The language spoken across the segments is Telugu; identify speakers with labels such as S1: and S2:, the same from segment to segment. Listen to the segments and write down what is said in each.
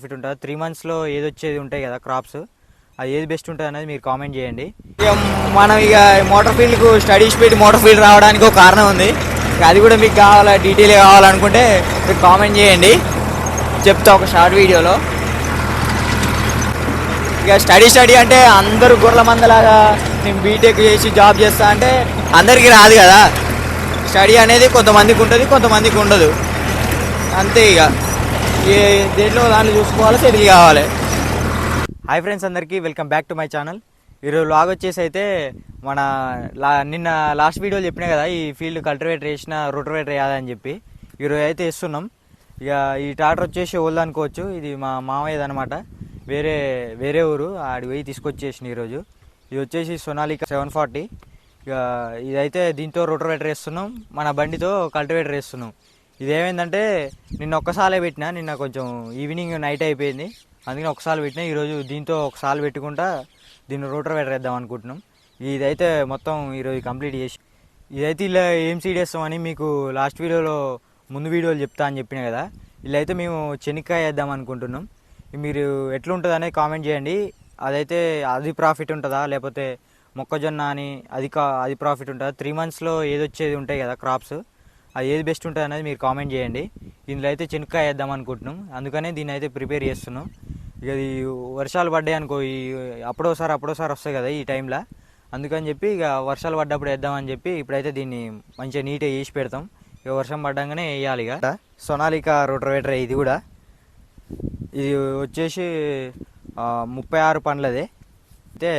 S1: ప్రాఫిట్ ఉంటుంది. త్రీ మంత్స్లో ఏది వచ్చేది ఉంటాయి కదా క్రాప్స్ అది ఏది బెస్ట్ ఉంటుంది అనేది మీరు కామెంట్ చేయండి. ఇక మనం ఇక మోటార్ ఫీల్డ్కు స్టడీ స్పీడ్ మోటార్ ఫీల్డ్ రావడానికి ఒక కారణం ఉంది. ఇక అది కూడా మీకు కావాలా డీటెయిల్ కావాలనుకుంటే మీరు కామెంట్ చేయండి. చెప్తా ఒక షార్ట్ వీడియోలో ఇక స్టడీ స్టడీ అంటే అందరూ గొర్రెల మందలాగా నేను బీటెక్ చేసి జాబ్ చేస్తా అంటే అందరికీ రాదు కదా. స్టడీ అనేది కొంతమందికి ఉంటుంది కొంతమందికి ఉండదు. అంతే ఇక. ఏ దేంట్లో దాన్ని చూసుకోవాలి సెటిల్ కావాలి. హాయ్ ఫ్రెండ్స్ అందరికీ welcome back to my channel ఈరోజు లాగ్ వచ్చేసి అయితే మన లా నిన్న లాస్ట్ వీడియోలో చెప్పినా కదా ఈ ఫీల్డ్ కల్టివేటర్ వేసిన రొటవేటర్ వేయాలని చెప్పి. ఈరోజు అయితే ఇస్తున్నాం ఇక ఈ ట్రాక్టర్ వచ్చేసి ఓల్డ్ అనుకోవచ్చు. ఇది మా మామయ్యది అనమాట వేరే వేరే ఊరు ఆడి పోయి తీసుకొచ్చేసిన ఈరోజు. ఇది వచ్చేసి సొనాలిక సెవెన్ ఫార్టీ ఇక ఇదైతే దీంతో రొటవేటర్ వేస్తున్నాం. మన బండితో కల్టివేటర్ వేస్తున్నాం. ఇదేమైందంటే నిన్న ఒక్కసారే పెట్టినా నిన్న కొంచెం ఈవినింగ్ నైట్ అయిపోయింది. అందుకని ఒకసారి పెట్టినా ఈరోజు దీంతో ఒకసారి పెట్టుకుంటా దీన్ని రోటర్ వేటర్ వేద్దాం అనుకుంటున్నాం. ఇదైతే మొత్తం ఈరోజు కంప్లీట్ చేసి ఇదైతే ఇలా ఏం సీడ్ వేస్తామని మీకు లాస్ట్ వీడియోలో ముందు వీడియోలు చెప్తా అని చెప్పిన కదా ఇలా అయితే మేము చెనిక్కాయ వేద్దాం అనుకుంటున్నాం. మీరు ఎట్లుంటుంది అనేది కామెంట్ చేయండి. అదైతే అది ప్రాఫిట్ ఉంటుందా లేకపోతే మొక్కజొన్న అని అది కా అది ప్రాఫిట్ ఉంటుందా? త్రీ మంత్స్లో ఏదొచ్చేది ఉంటాయి కదా క్రాప్స్. అది ఏది బెస్ట్ ఉంటుంది అనేది మీరు కామెంట్ చేయండి. దీనిలో అయితే చెనక్కాయ వేద్దాం అనుకుంటున్నాం. అందుకనే దీన్ని అయితే ప్రిపేర్ చేస్తున్నాం. ఇక అది వర్షాలు పడ్డాయి అనుకో ఈ అప్పుడోసారి అప్పుడోసారి వస్తాయి కదా ఈ టైంలో అందుకని చెప్పి ఇక వర్షాలు పడ్డప్పుడు వేద్దామని చెప్పి ఇప్పుడైతే దీన్ని మంచిగా నీట్గా వేసి పెడతాం. ఇక వర్షం పడ్డంగానే వేయాలి ఇక. సొనాలిక రోటవేటర్ ఇది కూడా. ఇది వచ్చేసి ముప్పై ఆరు పండ్లదే. అయితే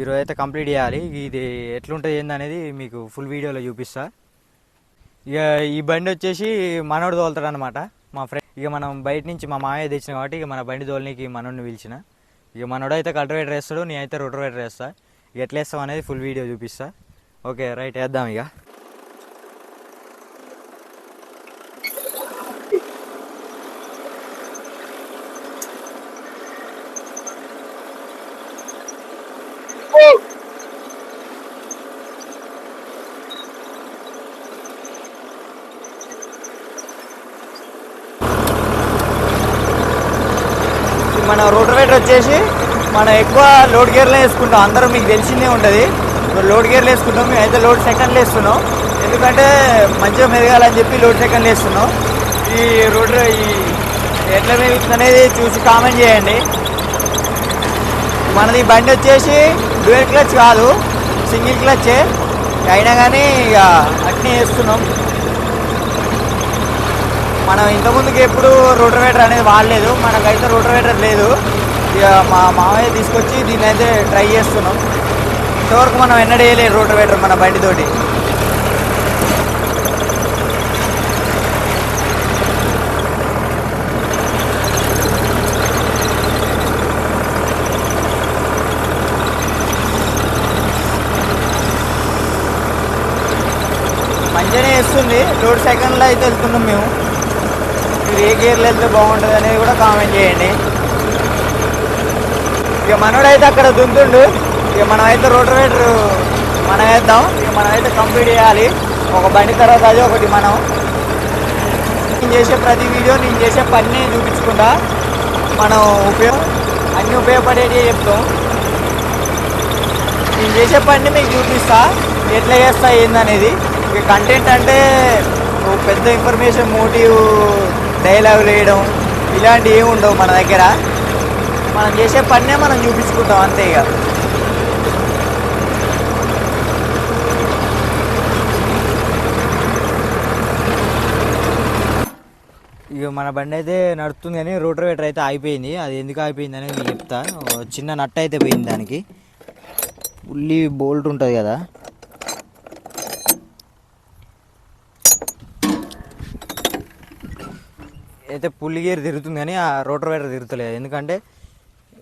S1: ఈరోజు అయితే కంప్లీట్ చేయాలి. ఇది ఎట్లుంటుంది ఏందనేది మీకు ఫుల్ వీడియోలో చూపిస్తాను ఇక ఈ బండి వచ్చేసి మనోడు తోలుతాడు అనమాట మా ఫ్రెండ్ ఇక మనం బయట నుంచి మా మామయ్య తెచ్చిన కాబట్టి ఇక మన బండి తోలనీకి మనోడిని పిలిచిన. ఇక మనోడు అయితే కల్టివేటర్ వేస్తాడు నేనైతే రొటవేటర్ వేస్తా. ఇక ఎట్లా వేస్తాం అనేది ఫుల్ వీడియో చూపిస్తా. ఓకే రైట్ వేద్దాం ఇక. మన రోటవేటర్ వచ్చేసి మనం ఎక్కువ లోడ్ గేర్లో వేసుకుంటాం. అందరూ మీకు తెలిసిందే ఉంటుంది. లోడ్ గేర్లు వేసుకుంటాం. మేము అయితే లోడ్ సెకండ్లు వేస్తున్నాం. ఎందుకంటే మంచిగా మెదగాలని చెప్పి లోడ్ సెకండ్లు వేస్తున్నాం. ఈ రోడ్ ఈ ఎట్లా మెరుగుతుంది అనేది చూసి కామెంట్ చేయండి. మనది బండి వచ్చేసి డ్యూయల్ క్లచ్ కాదు సింగిల్ క్లచ్. అయినా కానీ ఇక అట్నే వేస్తున్నాం. మనం ఇంతకుముందుకి ఎప్పుడు రోటవేటర్ అనేది వాడలేదు. మనకైతే రోటవేటర్ లేదు. ఇక మా మామయ్య తీసుకొచ్చి దీన్ని అయితే ట్రై చేస్తున్నాం. ఇంతవరకు మనం ఎన్నడేయలేదు వేయలేదు మన బండితోటి. మంచిగానే వేస్తుంది. రోడ్ సెకండ్లో అయితే వెళ్తున్నాం మేము. మీరు ఏ గేర్లు వెళ్తే బాగుంటుంది అనేది కూడా కామెంట్ చేయండి. ఇక మనోడైతే అక్కడ దుంతుండు ఇక మనమైతే అయితే రోటవేటర్ మనం వేద్దాం. ఇక మనమైతే అయితే కంప్లీట్ చేయాలి. ఒక బండి తర్వాత అది ఒకటి మనం. నేను చేసే ప్రతి వీడియో నేను చేసే పని చూపించుకుంటా మనం ఉపయోగ అన్నీ ఉపయోగపడేవి చెప్తాం. నేను చేసే పని మీకు చూపిస్తా. ఎట్లా చేస్తా ఏందనేది. ఇక కంటెంట్ అంటే పెద్ద ఇన్ఫర్మేషన్ మోటివ్ డైలాగులు వేయడం ఇలాంటివి ఏమి ఉండవు మన దగ్గర. మనం చేసే పనే మనం చూపించుకుంటాం అంతే ఇక. ఇక మన బండి అయితే నడుస్తుంది కానీ రోటవేటర్ అయితే ఆగిపోయింది. అది ఎందుకు ఆగిపోయింది అనేది నేను చెప్తా. చిన్న నట్ అయితే పోయింది దానికి. ఉల్లి బోల్ట్ ఉంటుంది కదా. అయితే పుల్లి గేర్ తిరుగుతుంది కానీ ఆ రోటవేటర్ తిరుగుతలేదు. ఎందుకంటే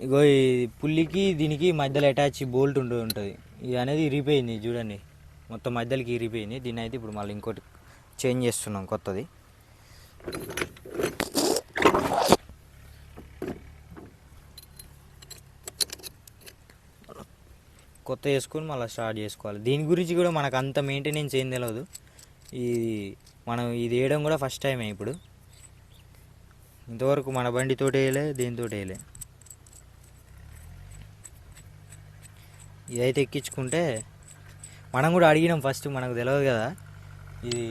S1: ఇగో ఈ పుల్లికి దీనికి మధ్యలో అటాచ్ బోల్ట్ ఉండి ఉంటుంది. ఇది అనేది ఇరిగిపోయింది చూడండి. మొత్తం మధ్యలోకి ఇరిగిపోయింది. దీని అయితే ఇప్పుడు మళ్ళీ ఇంకోటి చేంజ్ చేస్తున్నాం కొత్తది. కొత్త వేసుకొని మళ్ళీ స్టార్ట్ చేసుకోవాలి. దీని గురించి కూడా మనకు అంత మెయింటెనెన్స్ ఏం తెలియదు ఇది మనం ఇది వేయడం కూడా ఫస్ట్ టైమే ఇప్పుడు. ఇంతవరకు మన బండితోటి వేయలే దీంతో వేయలే ఇదైతే ఎక్కించుకుంటే మనం కూడా అడిగినాం ఫస్ట్ మనకు తెలియదు కదా. ఇది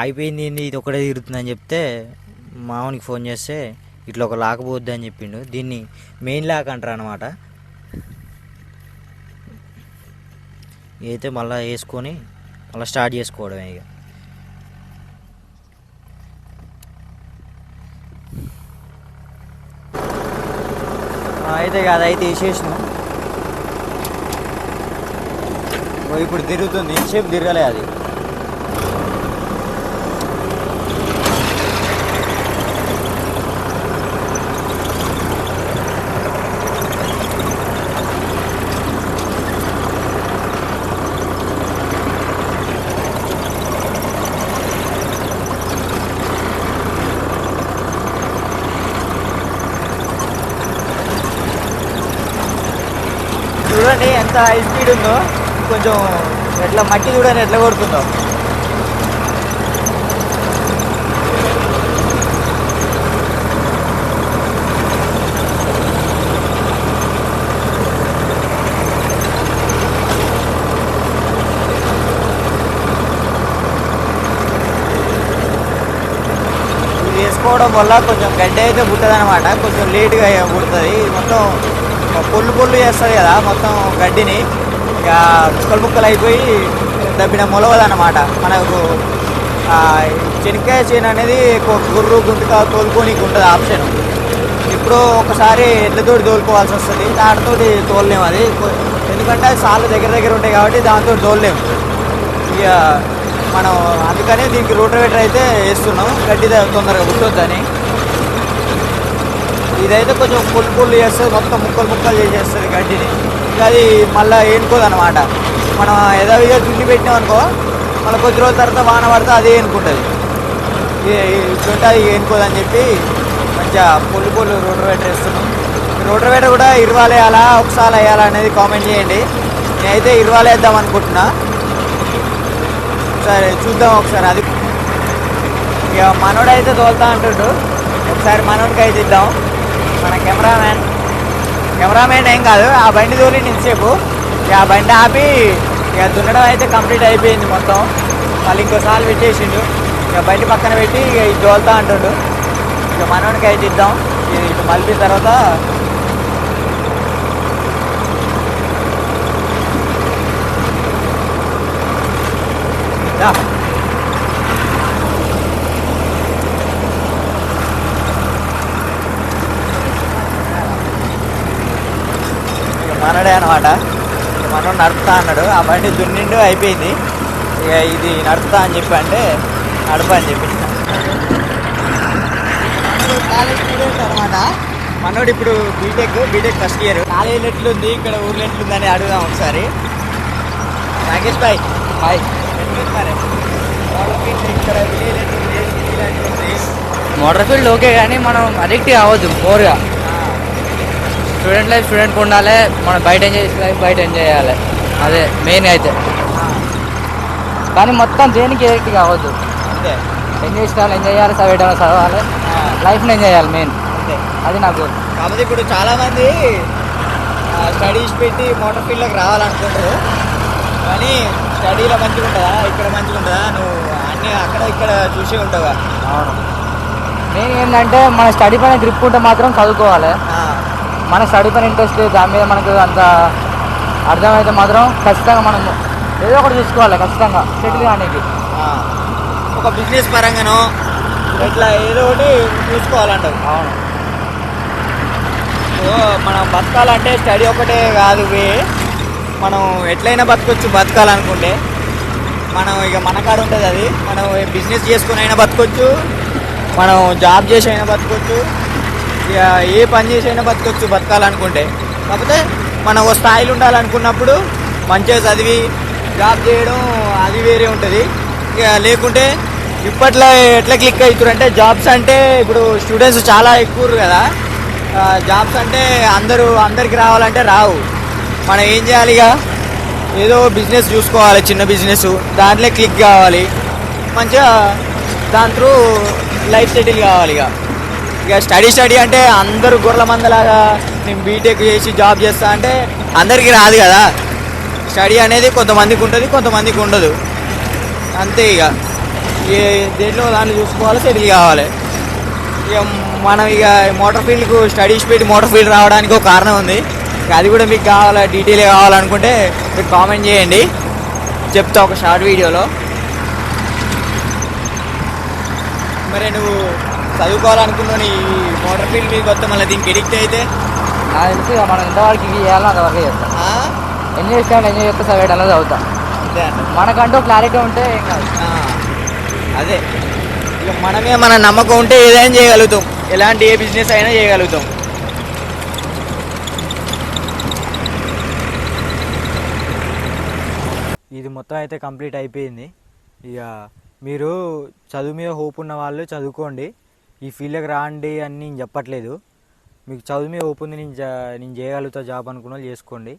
S1: ఆగిపోయింది ఏంది ఇది ఒకటే తిరుగుతుందని చెప్తే మామూనికి ఫోన్ చేస్తే ఇట్లా ఒక లాక్ పోద్ది అని చెప్పిండు. దీన్ని మెయిన్ లాక్ అంటారు అనమాట అయితే మళ్ళీ వేసుకొని మళ్ళీ స్టార్ట్ చేసుకోవడమే ఇక. అయితే కాదు అయితే వేసేసిన. ఓ ఇప్పుడు తిరుగుతుంది. ఇంతసేపు తిరగలే అది చూడండి ఎంత హై స్పీడ్ ఉందో కొంచెం ఎట్లా మట్టి చూడండి ఎట్లా కొడుతుందో. వేసుకోవడం వల్ల కొంచెం గడ్డి అయితే పుట్టదనమాట కొంచెం లేట్గా పుడుతుంది. మొత్తం పొల్లు పొల్లు చేస్తుంది కదా మొత్తం గడ్డిని. ఇక ముక్కలు ముక్కలు అయిపోయి దబ్బిన మొలవదన్నమాట. మనకు చెనక్కాయ చేను అనేది గుర్రు గుంటుక తోలుకోనికి ఉంటుంది ఆప్షన్. ఇప్పుడు ఒకసారి ఎడ్లతోటి తోలుకోవాల్సి వస్తుంది. దాటితోటి తోలలేము అది. ఎందుకంటే సార్లు దగ్గర దగ్గర ఉంటాయి కాబట్టి దాంతో తోలలేము. ఇక మనం అందుకని దీనికి రోటవేటర్ అయితే వేస్తున్నాం. గడ్డి తొందరగా పుట్టొద్దని ఇదైతే కొంచెం పుల్లు పుల్లు చేస్తుంది మొత్తం ముక్కలు ముక్కలు చేసేస్తుంది గడ్డిని. అది మళ్ళీ ఏనుకోదు అనమాట మనం యథావిధిగా దున్ని పెట్టినాం అనుకో మళ్ళీ కొద్ది రోజుల తర్వాత వాన పడితే అదే ఏనుకుంటుంది. ఇట్లుంటే అది ఏనుకోదని చెప్పి మంచిగా పొల్లు పొల్లు రోటవేటర్ వేస్తున్నాం. రోటవేటర్ కూడా ఇరవాలు వేయాలా ఒకసారి వేయాలా అనేది కామెంట్ చేయండి. నేనైతే ఇరవాలు వేద్దాం అనుకుంటున్నా. సరే చూద్దాం ఒకసారి అది. ఇక మనోడైతే తోలుతా అంటుండు. ఒకసారి మనోడికి అయితే ఇద్దాం. మన కెమెరామ్యాన్. కెమెరామ్యాన్ ఏం కాదు ఆ బండి దూరి నిలిచేపు ఇక ఆ బండి ఆపి ఇక దున్నడం అయితే కంప్లీట్ అయిపోయింది మొత్తం. మళ్ళీ ఇంకోసారి పెట్టేసిండు. ఇక బండి పక్కన పెట్టి ఇక ఇది తోలుతా అంటుండు. ఇక మనోడికి అయితే ఇద్దాం. ఇది ఇటు మలిపిన తర్వాత Yeah. ఇక అనమాట మనం నడుపుతా అన్నాడు. ఆ బండి దున్నిండు అయిపోయింది. ఇక ఇది నడుపుతా అని చెప్పి అంటే నడపని అని చెప్పి. కాలేజ్ స్టూడెంట్ అనమాట మనోడు ఇప్పుడు BTech BTech first year college ఎట్లుంది ఇక్కడ ఊర్లో ఎట్లుందని అడుగుదాం ఒకసారి. నాగేష్ బాయ్. హాయ్
S2: మోటార్ ఫీల్డ్ ఓకే కానీ మనం అడిక్ట్ కావద్దు బోర్గా. స్టూడెంట్ లైఫ్ స్టూడెంట్ ఉండాలి మనం బయట ఎంజాయ్ చేసే లైఫ్ బయట ఎంజాయ్ చేయాలి. అదే మెయిన్ అయితే. కానీ మొత్తం దేనికి ఎడిక్ట్ కావద్దు.
S1: అంతే.
S2: ఎంజాయ్ చేయాలి ఎంజాయ్ చేయాలి చదివేయడం చదవాలి. లైఫ్ని ఎంజాయ్ చేయాలి మెయిన్
S1: అంతే.
S2: అది నాకు
S1: కాకపోతే ఇప్పుడు చాలా మంది స్టడీస్ పెట్టి మోటార్ ఫీల్డ్లోకి రావాలనుకుంటారు. కానీ స్టడీలో మంచిగా ఉంటుందా ఇక్కడ మంచిగా ఉంటుందా నువ్వు అన్నీ అక్కడ ఇక్కడ చూసి ఉంటావా
S2: అవును. మెయిన్ ఏంటంటే మన స్టడీ పైన గ్రిప్ ఉంటే మాత్రం చదువుకోవాలి. మన స్టడీ పైన ఇంట్రెస్ట్ దాని మీద మనకు అంత అర్థమైతే మాత్రం ఖచ్చితంగా మనం ఏదో ఒకటి చూసుకోవాలి. ఖచ్చితంగా. సెటిల్ కానీకి.
S1: ఆ. ఒక బిజినెస్ పరంగానో ఇట్లా ఏదో ఒకటి చూసుకోవాలంటావు
S2: అవును.
S1: మనం బతకాలంటే స్టడీ ఒకటే కాదు మనం ఎట్లయినా బతకొచ్చు బతకాలనుకుంటే. మనం ఇక మన కాడ ఉంటుంది అది. మనం బిజినెస్ చేసుకుని అయినా బతకొచ్చు. మనం జాబ్ చేసి అయినా బతకొచ్చు. ఏ పని చేసి అయినా బతకొచ్చు బతకాలనుకుంటే. కాకపోతే మనం ఒక స్థాయిలో ఉండాలనుకున్నప్పుడు మంచిగా చదివి జాబ్ చేయడం అది వేరే ఉంటుంది. ఇక లేకుంటే ఇప్పట్లో ఎట్లా క్లిక్ అవుతారంటే జాబ్స్ అంటే ఇప్పుడు స్టూడెంట్స్ చాలా ఎక్కువ కదా. జాబ్స్ అంటే అందరూ అందరికి రావాలంటే రావు. మనం ఏం చేయాలి ఇక? ఏదో బిజినెస్ చూసుకోవాలి చిన్న బిజినెస్ దాంట్లో క్లిక్ కావాలి. మంచిగా దాని త్రూ లైఫ్ సెటిల్ కావాలి ఇక. ఇక స్టడీ స్టడీ అంటే అందరూ గొర్రెల మందలాగా నేను బీటెక్ చేసి జాబ్ చేస్తా అంటే అందరికీ రాదు కదా. స్టడీ అనేది కొంతమందికి ఉంటుంది కొంతమందికి ఉండదు. అంతే ఇక. ఏ దేంట్లో దాన్ని చూసుకోవాలి సెటిల్ కావాలి. ఇక మనం ఇక మోటార్ ఫీల్డ్కు స్టడీ స్పీడ్ మోటార్ ఫీల్డ్ రావడానికి ఒక కారణం ఉంది. ఇక అది కూడా మీకు కావాలా డీటెయిల్ కావాలనుకుంటే మీరు కామెంట్ చేయండి. చెప్తా ఒక షార్ట్ వీడియోలో. మరి నువ్వు చదువుకోవాలనుకున్నాను ఈ మోటార్ ఫీల్డ్ మీకు వస్తే మళ్ళీ దీనికి ఎడిక్ట్ అయితే?
S2: నాకు తెలిసి ఇక మనం ఎంతవరకు ఇవి చేయాలో అంతవరకు చేస్తాం? ఎంజాయ్ చేస్తే ఎంజాయ్ చేస్తే సైడ్ అనేది అవుతాం మనకంటూ క్లారిటీ ఉంటే ఏం కాదు.
S1: అదే. ఇక మనమే మన నమ్మకం ఉంటే ఏదైనా చేయగలుగుతాం. ఎలాంటి ఏ బిజినెస్ అయినా చేయగలుగుతాం. ఇది మొత్తం అయితే కంప్లీట్ అయిపోయింది. ఇక మీరు చదువు మీద హోప్ ఉన్న వాళ్ళు చదువుకోండి. ఈ ఫీల్డ్కి రాండి అని నేను చెప్పట్లేదు. మీకు చదువు మీద ఓపెన్ నేను జా- నేను చేయగలుగుతా జాబ్ అనుకున్న వాళ్ళు చేసుకోండి.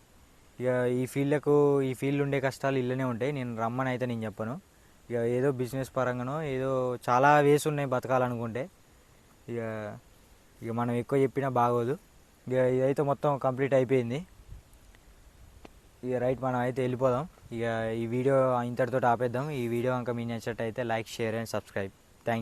S1: ఇక ఈ ఫీల్డ్కు ఈ ఫీల్డ్ ఉండే కష్టాలు ఇళ్ళనే ఉంటాయి. నేను రమ్మని అయితే నేను చెప్పను. ఇక ఏదో బిజినెస్ పరంగానో ఏదో చాలా వేస్ ఉన్నాయి బతకాలనుకుంటే. ఇక ఇక మనం ఎక్కువ చెప్పినా బాగోదు. ఇక ఇదైతే మొత్తం కంప్లీట్ అయిపోయింది. ఇక రైట్ మనం అయితే వెళ్ళిపోదాం. ఇక ఈ వీడియో ఇంతటితో ఆపేద్దాం. ఈ వీడియో కనుక మీకు నచ్చినట్టయితే లైక్ షేర్ అండ్ సబ్స్క్రైబ్.